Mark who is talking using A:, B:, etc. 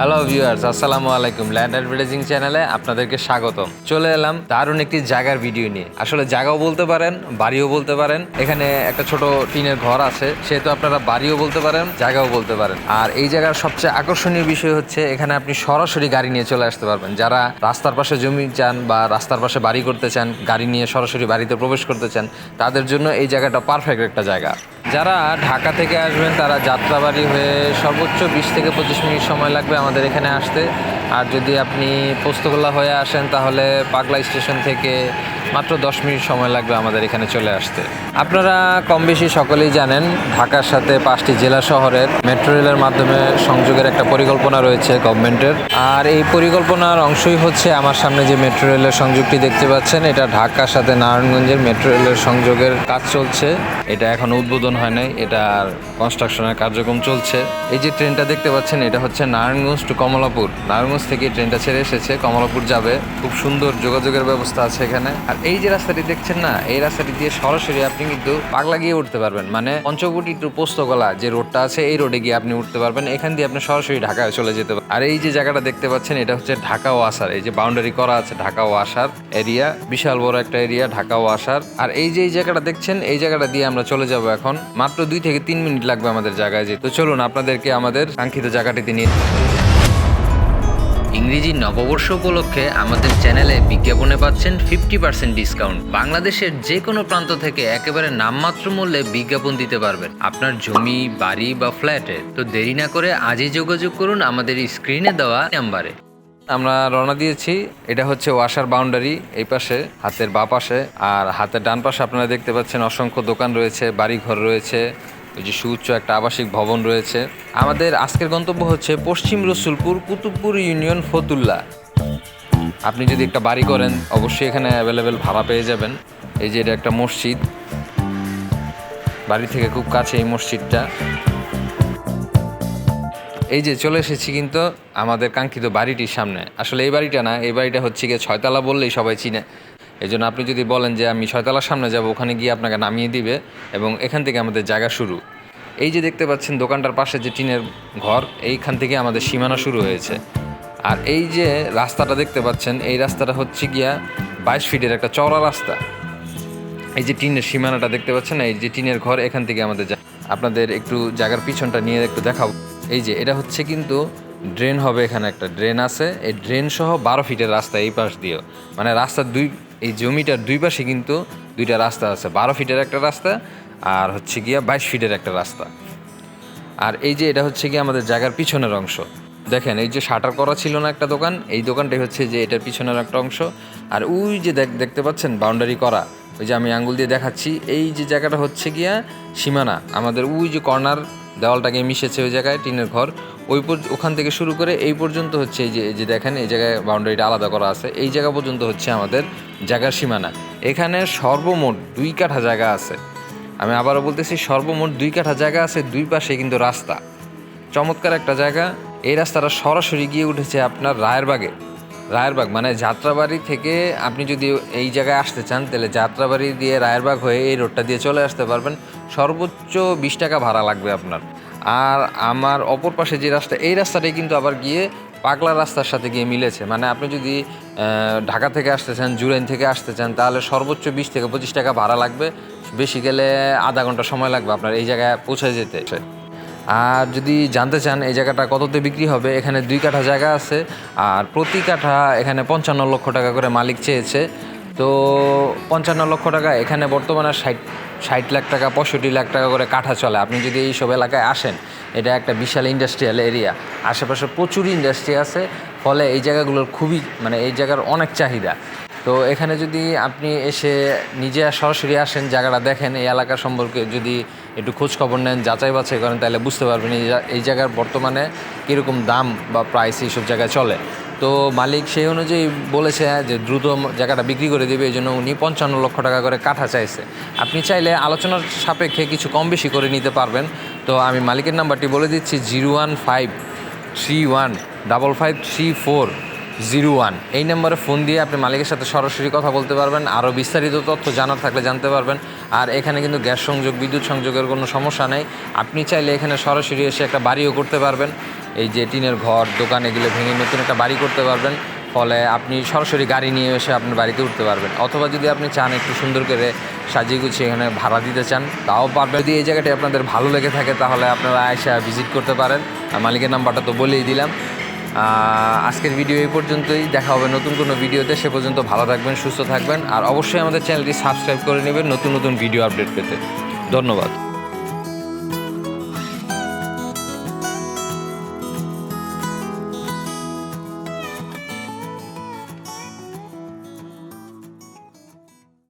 A: Hello viewers আসসালামু আলাইকুম land advertising চ্যানেলে আপনাদেরকে স্বাগতম। চলে এলাম দারুণ একটি জায়গার ভিডিও নিয়ে। আসলে জায়গাও বলতে পারেন, বাড়িও বলতে পারেন। এখানে একটা ছোট টিনের ঘর আছে, সেহেতু আপনারা বাড়িও বলতে পারেন, জায়গাও বলতে পারেন। আর এই জায়গার সবচেয়ে আকর্ষণীয় বিষয় হচ্ছে, এখানে আপনি সরাসরি গাড়ি নিয়ে চলে আসতে পারবেন। যারা রাস্তার পাশে জমি চান বা রাস্তার পাশে বাড়ি করতে চান, গাড়ি নিয়ে সরাসরি বাড়িতে প্রবেশ করতে চান, তাদের জন্য এই জায়গাটা পারফেক্ট একটা জায়গা। যারা ঢাকা থেকে আসবেন, তারা যাত্রাবাড়ি হয়ে সর্বোচ্চ বিশ থেকে পঁচিশ মিনিট সময় লাগবে আমাদের এখানে আসতে। আর যদি আপনি পোস্তগোলা হয়ে আসেন, তাহলে পাগলা স্টেশন থেকে মাত্র দশ মিনিট সময় লাগবে আমাদের এখানে চলে আসতে। আপনারা কম বেশি সকলেই জানেন, ঢাকার সাথে পাঁচটি জেলা শহরের মেট্রো রেলের মাধ্যমে সংযোগের একটা পরিকল্পনা রয়েছে গভর্নমেন্টের। আর এই পরিকল্পনার অংশই হচ্ছে আমার সামনে যে মেট্রো রেলের সংযোগটি দেখতে পাচ্ছেন, এটা ঢাকার সাথে নারায়ণগঞ্জের মেট্রো রেলের সংযোগের কাজ চলছে। এটা এখন উদ্বোধন হয় নাই এটার কনস্ট্রাকশনের কার্যক্রম চলছে। এই যে ট্রেনটা দেখতে পাচ্ছেন, এটা হচ্ছে নারায়ণগঞ্জ টু কমলাপুর। নারায়ণগঞ্জ থেকে ট্রেনটা ছেড়ে এসেছে। কমলাপুর যাবে। খুব সুন্দর যোগাযোগের ব্যবস্থা আছে এখানে। আর এই যে রাস্তাটি দেখছেন না, এই রাস্তাটি দিয়ে সরাসরি আপনি কিন্তু পাগলা গিয়ে উঠতে পারবেন। মানে পঞ্চবটি টু পোস্তগোলা যে রোডটা আছে, এই রোডে গিয়ে আপনি উঠতে পারবেন। এখান দিয়ে আপনি সরাসরি ঢাকায় চলে যেতে পারবেন। আর এই যে জায়গাটা দেখতে পাচ্ছেন, এটা হচ্ছে ঢাকা ও আসার। এই যে বাউন্ডারি করা আছে, ঢাকা ও আসার এরিয়া বিশাল বড় একটা এরিয়া ঢাকা ও আসার। আর এই যে এই জায়গাটা দেখছেন, এই জায়গাটা দিয়ে আমরা চলে যাব এখন। মাত্র দুই থেকে তিন মিনিট লাগবে আমাদের জায়গায় যেতে। তো চলুন, আপনাদেরকে আমাদের কাঙ্ক্ষিত জায়গাটিতে নিয়ে ইংরেজি নববর্ষ উপলক্ষে আমাদের চ্যানেলে বিজ্ঞাপনে পাচ্ছেন ফিফটি পার্সেন্ট ডিসকাউন্ট। বাংলাদেশের যে কোনো প্রান্ত থেকে একেবারে নামমাত্র মূল্যে বিজ্ঞাপন দিতে পারবেন। আপনার জমি, বাড়ি বা ফ্ল্যাটে। তো দেরি না করে আজই যোগাযোগ করুন আমাদের স্ক্রিনে দেওয়া নাম্বারে। আমরা রওনা দিয়েছি। এটা হচ্ছে ওয়াশার বাউন্ডারি, এই পাশে, হাতের বা পাশে। আর হাতের ডান পাশে আপনারা দেখতে পাচ্ছেন অসংখ্য দোকান রয়েছে, বাড়িঘর রয়েছে। ওই যে সুউচ্চ একটা আবাসিক ভবন রয়েছে। আমাদের আজকের গন্তব্য হচ্ছে পশ্চিম রসুলপুর কুতুবপুর ইউনিয়ন ফতুল্লা। আপনি যদি একটা বাড়ি করেন, অবশ্যই এখানে অ্যাভেলেবেল ভাড়া পেয়ে যাবেন। এই যে এটা একটা মসজিদ। বাড়ি থেকে খুব কাছে এই মসজিদটা। এই যে চলে এসেছি কিন্তু আমাদের কাঙ্ক্ষিত বাড়িটির সামনে। আসলে এই বাড়িটা না, এই বাড়িটা হচ্ছে গিয়ে ছয়তলা বললেই সবাই চিনে। এই জন্য আপনি যদি বলেন যে আমি ছয়তলার সামনে যাব, ওখানে গিয়ে আপনাকে নামিয়ে দিবে এবং এখান থেকে আমাদের জায়গা শুরু। এই যে দেখতে পাচ্ছেন দোকানটার পাশে যে টিনের ঘর, এইখান থেকে আমাদের সীমানা শুরু হয়েছে। আর এই যে রাস্তাটা দেখতে পাচ্ছেন, এই রাস্তাটা হচ্ছে গিয়া বাইশ ফিটের একটা চওড়া রাস্তা। এই যে টিনের সীমানাটা দেখতে পাচ্ছেন, এই যে টিনের ঘর এখান থেকে আমাদের আপনাদের একটু জায়গার পিছনটা নিয়ে একটু দেখাবো। এই যে, এটা হচ্ছে কিন্তু ড্রেন হবে এখানে একটা ড্রেন আছে। এই ড্রেন সহ বারো ফিটের রাস্তা এই পাশ দিয়েও। মানে রাস্তার দুই, এই জমিটার দুই পাশে কিন্তু দুইটা রাস্তা আছে। বারো ফিটের একটা রাস্তা আর হচ্ছে গিয়া বাইশ ফিটের একটা রাস্তা। আর এই যে এটা হচ্ছে গিয়ে আমাদের জায়গার পিছনের অংশ। দেখেন, এই যে শাটার করা ছিল না একটা দোকান, এই দোকানটাই হচ্ছে যে এটার পিছনের একটা অংশ। আর ওই যে দেখ- দেখতে পাচ্ছেন, বাউন্ডারি করা। ওই যে আমি আঙ্গুল দিয়ে দেখাচ্ছি। এই যে জায়গাটা হচ্ছে গিয়া সীমানা। আমাদের ওই যে কর্নার দেওয়ালটাকে মিশেছে ওই জায়গায়, টিনের ঘর। ওই ওখান থেকে শুরু করে এই পর্যন্ত হচ্ছে এই যে এই যে দেখেন, এই জায়গায় বাউন্ডারিটা আলাদা করা আছে। এই জায়গা পর্যন্ত হচ্ছে আমাদের জায়গার সীমানা। এখানে সর্বমোট দুই কাঠা জায়গা আছে। আমি আবারও বলতেছি, সর্বমোট দুই কাঠা জায়গা আছে, দুই পাশে কিন্তু রাস্তা। চমৎকার একটা জায়গা। এই রাস্তাটা সরাসরি গিয়ে উঠেছে আপনার রায়েরবাগে। রায়েরবাগ মানে যাত্রাবাড়ি থেকে আপনি যদি এই জায়গায় আসতে চান, তাহলে যাত্রাবাড়ি দিয়ে রায়েরবাগ হয়ে এই রোডটা দিয়ে চলে আসতে পারবেন। সর্বোচ্চ বিশ টাকা ভাড়া লাগবে আপনার। আর আমার অপর পাশে যে রাস্তা, এই রাস্তাটাই কিন্তু আবার গিয়ে পাগলা রাস্তার সাথে গিয়ে মিলেছে। মানে আপনি যদি ঢাকা থেকে আসতে চান, জুরাইন থেকে আসতে চান, তাহলে সর্বোচ্চ বিশ থেকে পঁচিশ টাকা ভাড়া লাগবে। বেশি গেলে আধা ঘণ্টা সময় লাগবে আপনার এই জায়গায় পৌঁছে যেতে। আর যদি জানতে চান এই জায়গাটা কততে বিক্রি হবে, এখানে দুই কাঠা জায়গা আছে, আর প্রতি কাঠা এখানে পঞ্চান্ন লক্ষ টাকা করে মালিক চেয়েছে। তো পঞ্চান্ন লক্ষ টাকা, এখানে বর্তমানে ষাট ষাট লাখ টাকা, পঁয়ষট্টি লাখ টাকা করে কাঠা চলে। আপনি যদি এইসব এলাকায় আসেন, এটা একটা বিশাল ইন্ডাস্ট্রিয়াল এরিয়া আশেপাশে প্রচুর ইন্ডাস্ট্রি আছে, ফলে এই জায়গাগুলোর খুবই মানে এই জায়গার অনেক চাহিদা। তো এখানে যদি আপনি এসে নিজে সরাসরি আসেন, জায়গাটা দেখেন, এই এলাকা সম্পর্কে যদি একটু খোঁজ খবর নেন, যাচাই বাছাই করেন, তাহলে বুঝতে পারবেন এই জায়গার বর্তমানে কীরকম দাম বা প্রাইস এইসব জায়গায় চলে। তো মালিক সেই অনুযায়ী বলেছে যে দ্রুত জায়গাটা বিক্রি করে দেবে এই জন্য উনি পঞ্চান্ন লক্ষ টাকা করে কাঠা চাইছে। আপনি চাইলে আলোচনার সাপেক্ষে কিছু কম বেশি করে নিতে পারবেন। তো আমি মালিকের নাম্বারটি বলে দিচ্ছি, zero one five three one double five three four zero one. এই নম্বরে ফোন দিয়ে আপনি মালিকের সাথে সরাসরি কথা বলতে পারবেন, আরও বিস্তারিত তথ্য জানার থাকলে জানতে পারবেন। আর এখানে কিন্তু গ্যাস সংযোগ, বিদ্যুৎ সংযোগের কোনো সমস্যা নেই। আপনি চাইলে এখানে সরাসরি এসে একটা বাড়িও করতে পারবেন। এই যে টিনের ঘর, দোকান, এগুলো ভেঙে নতুন একটা বাড়ি করতে পারবেন। ফলে আপনি সরাসরি গাড়ি নিয়ে এসে আপনার বাড়িতে উঠতে পারবেন। অথবা যদি আপনি চান একটু সুন্দর করে সাজিয়ে গুছিয়ে এখানে ভাড়া দিতে চান, তাও পারবেন। যদি এই জায়গাটি আপনাদের ভালো লেগে থাকে, তাহলে আপনারা এসে ভিজিট করতে পারেন। আর মালিকের নাম্বারটা তো বলেই দিলাম। আজকের ভিডিও এই পর্যন্তই। দেখা হবে নতুন কোনো ভিডিওতে সে পর্যন্ত ভালো থাকবেন, সুস্থ থাকবেন। আর অবশ্যই আমাদের চ্যানেলটি সাবস্ক্রাইব করে নেবেন নতুন নতুন ভিডিও আপডেট পেতে। ধন্যবাদ।